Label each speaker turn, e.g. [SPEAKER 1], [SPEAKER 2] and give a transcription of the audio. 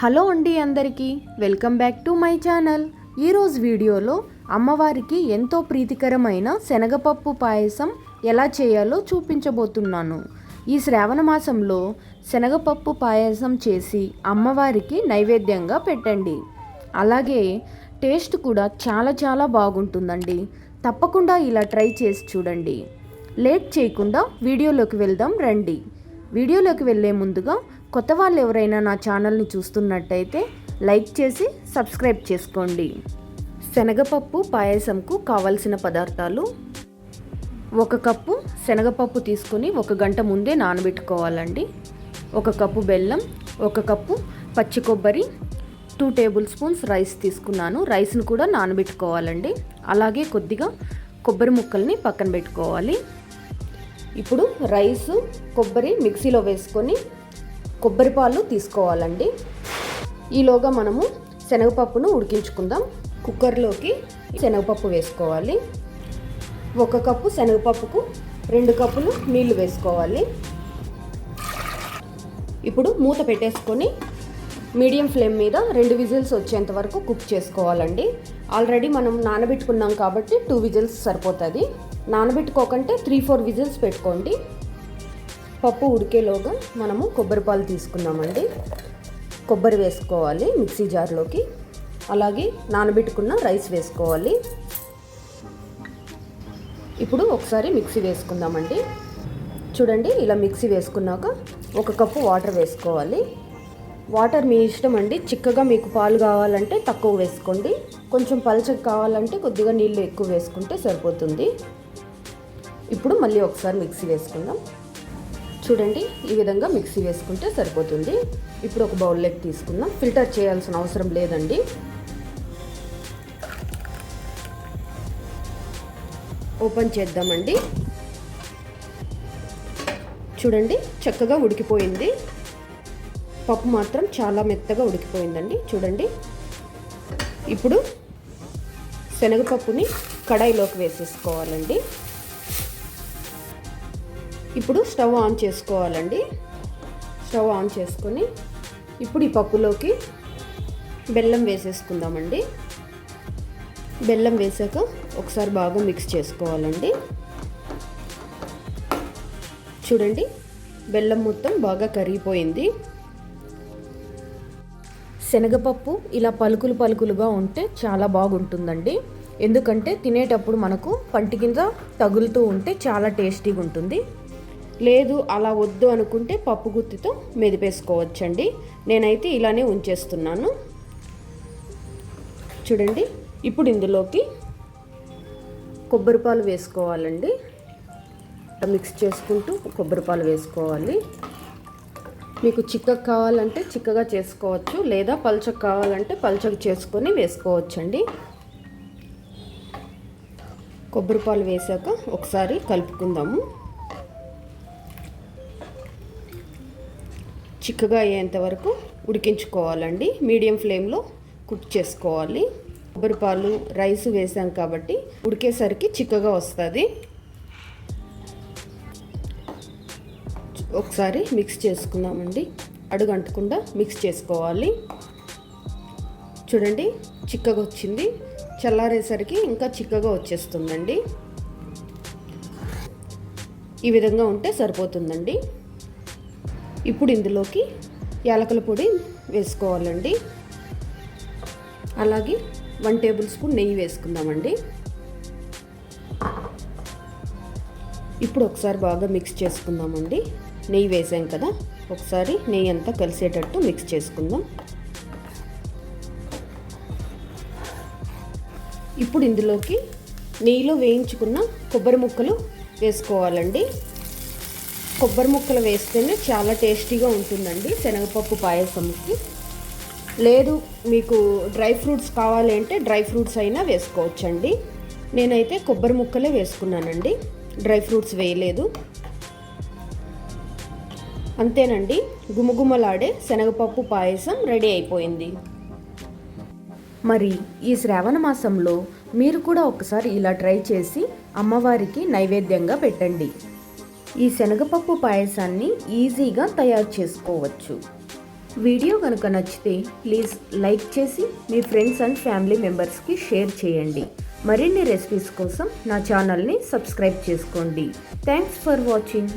[SPEAKER 1] Hello అండి అందరికీ welcome back to my channel. ఈరోజు వీడియోలో అమ్మవారికి ఎంతో ప్రీతికరమైన శనగపప్పు పాయసం ఎలా చేయాలో చూపించబోతున్నాను. ఈ శ్రావణ మాసంలో శనగపప్పు పాయసం చేసి అమ్మవారికి నైవేద్యంగా పెట్టండి. అలాగే టేస్ట్ కూడా చాలా చాలా బాగుంటుందండి. తప్పకుండా ఇలా ట్రై చేసి చూడండి. లేట్ చేయకుండా వీడియోలోకి వెళ్దాం రండి. వీడియోలోకి వెళ్ళే ముందుగా కొత్త వాళ్ళు ఎవరైనా నా ఛానల్ని చూస్తున్నట్టయితే లైక్ చేసి సబ్స్క్రైబ్ చేసుకోండి. శనగపప్పు పాయసంకు కావలసిన పదార్థాలు ఒక కప్పు శనగపప్పు తీసుకొని ఒక గంట ముందే నానబెట్టుకోవాలండి. ఒక కప్పు బెల్లం ఒక కప్పు పచ్చి కొబ్బరి టూ టేబుల్ స్పూన్స్ రైస్ తీసుకున్నాను. రైస్ను కూడా నానబెట్టుకోవాలండి. అలాగే కొద్దిగా కొబ్బరి ముక్కల్ని పక్కన పెట్టుకోవాలి. ఇప్పుడు రైస్ కొబ్బరి మిక్సీలో వేసుకొని కొబ్బరి పాలు తీసుకోవాలండి. ఈలోగా మనము శనగపప్పును ఉడికించుకుందాం. కుక్కర్లోకి శనగపప్పు వేసుకోవాలి. ఒక కప్పు శనగపప్పుకు రెండు కప్పులు నీళ్ళు వేసుకోవాలి. ఇప్పుడు మూత పెట్టేసుకొని మీడియం ఫ్లేమ్ మీద రెండు విజిల్స్ వచ్చేంత వరకు కుక్ చేసుకోవాలండి. ఆల్రెడీ మనం నానబెట్టుకున్నాం కాబట్టి టూ విజిల్స్ సరిపోతుంది. నానబెట్టుకోకంటే త్రీ ఫోర్ విజిల్స్ పెట్టుకోండి. పప్పు ఉడికేలోగా మనము కొబ్బరి పాలు తీసుకుందామండి కొబ్బరి వేసుకోవాలి మిక్సీ జార్లోకి. అలాగే నానబెట్టుకున్న రైస్ వేసుకోవాలి. ఇప్పుడు ఒకసారి మిక్సీ వేసుకుందామండి. చూడండి ఇలా మిక్సీ వేసుకున్నాక ఒక కప్పు వాటర్ వేసుకోవాలి. వాటర్ మీ ఇష్టం అండి. చిక్కగా మీకు పాలు కావాలంటే తక్కువ వేసుకోండి. కొంచెం పలచగా కావాలంటే కొద్దిగా నీళ్ళు ఎక్కువ వేసుకుంటే సరిపోతుంది. ఇప్పుడు మళ్ళీ ఒకసారి మిక్సీ వేసుకుందాం. చూడండి ఈ విధంగా మిక్సీ వేసుకుంటే సరిపోతుంది. ఇప్పుడు ఒక బౌల్లోకి తీసుకుందాం. ఫిల్టర్ చేయాల్సిన అవసరం లేదండి. ఓపెన్ చేద్దామండి. చూడండి చక్కగా ఉడికిపోయింది. పప్పు మాత్రం చాలా మెత్తగా ఉడికిపోయిందండి. చూడండి. ఇప్పుడు శనగపప్పుని కడాయిలోకి వేసేసుకోవాలండి. ఇప్పుడు స్టవ్ ఆన్ చేసుకోవాలండి. స్టవ్ ఆన్ చేసుకొని ఇప్పుడు ఈ పప్పులోకి బెల్లం వేసేసుకుందామండి. బెల్లం వేసాక ఒకసారి బాగా మిక్స్ చేసుకోవాలండి. చూడండి బెల్లం మొత్తం బాగా కరిగిపోయింది. శనగపప్పు ఇలా పలుకులు పలుకులుగా ఉంటే చాలా బాగుంటుందండి. ఎందుకంటే తినేటప్పుడు మనకు పంటి కింద తగులుతూ ఉంటే చాలా టేస్టీగా ఉంటుంది. లేదు అలా వద్దు అనుకుంటే పప్పు గుత్తితో మెదిపేసుకోవచ్చండి. నేనైతే ఇలానే ఉంచేస్తున్నాను. చూడండి ఇప్పుడు ఇందులోకి కొబ్బరిపాలు వేసుకోవాలండి. మిక్స్ చేసుకుంటూ కొబ్బరిపాలు వేసుకోవాలి. మీకు చిక్కగా కావాలంటే చిక్కగా చేసుకోవచ్చు లేదా పల్చగా కావాలంటే పల్చగా చేసుకొని వేసుకోవచ్చండి. కొబ్బరిపాలు వేసాక ఒకసారి కలుపుకుందాము. చిక్కగా అయ్యేంత వరకు ఉడికించుకోవాలండి. మీడియం ఫ్లేమ్లో కుక్ చేసుకోవాలి. కొబ్బరిపాలు రైస్ వేసాం కాబట్టి ఉడికేసరికి చిక్కగా వస్తుంది. ఒకసారి మిక్స్ చేసుకుందామండి అడుగు అంటకుండా మిక్స్ చేసుకోవాలి. చూడండి చిక్కగా వచ్చింది. చల్లారేసరికి ఇంకా చిక్కగా వచ్చేస్తుందండి. ఈ విధంగా ఉంటే సరిపోతుందండి. ఇప్పుడు ఇందులోకి యాలకుల పొడి వేసుకోవాలండి. అలాగే వన్ టేబుల్ స్పూన్ నెయ్యి వేసుకుందామండి. ఇప్పుడు ఒకసారి బాగా మిక్స్ చేసుకుందామండి. నెయ్యి వేసాం కదా ఒకసారి నెయ్యి అంతా కలిసేటట్టు మిక్స్ చేసుకుందాం. ఇప్పుడు ఇందులోకి నెయ్యిలో వేయించుకున్న కొబ్బరి ముక్కలు వేసుకోవాలండి. కొబ్బరి ముక్కలు వేస్తేనే చాలా టేస్టీగా ఉంటుందండి. శనగపప్పు పాయసంకి. లేదు మీకు డ్రై ఫ్రూట్స్ కావాలి అంటే డ్రై ఫ్రూట్స్ అయినా వేసుకోవచ్చండి. నేనైతే కొబ్బరి ముక్కలే వేసుకున్నానండి. డ్రై ఫ్రూట్స్ వేయలేదు. అంతేనండి. గుమగుమలాడే శనగపప్పు పాయసం రెడీ అయిపోయింది. మరి ఈ శ్రావణ మాసంలో మీరు కూడా ఒకసారి ఇలా ట్రై చేసి అమ్మవారికి నైవేద్యంగా పెట్టండి. ఈ శనగపప్పు పాయసాన్ని ఈజీగా తయారు చేసుకోవచ్చు. వీడియో కనుక నచ్చితే ప్లీజ్ లైక్ చేసి మీ ఫ్రెండ్స్ అండ్ ఫ్యామిలీ మెంబర్స్కి షేర్ చేయండి. మరిన్ని రెసిపీస్ కోసం నా ఛానల్ని సబ్స్క్రైబ్ చేసుకోండి. Thanks for watching.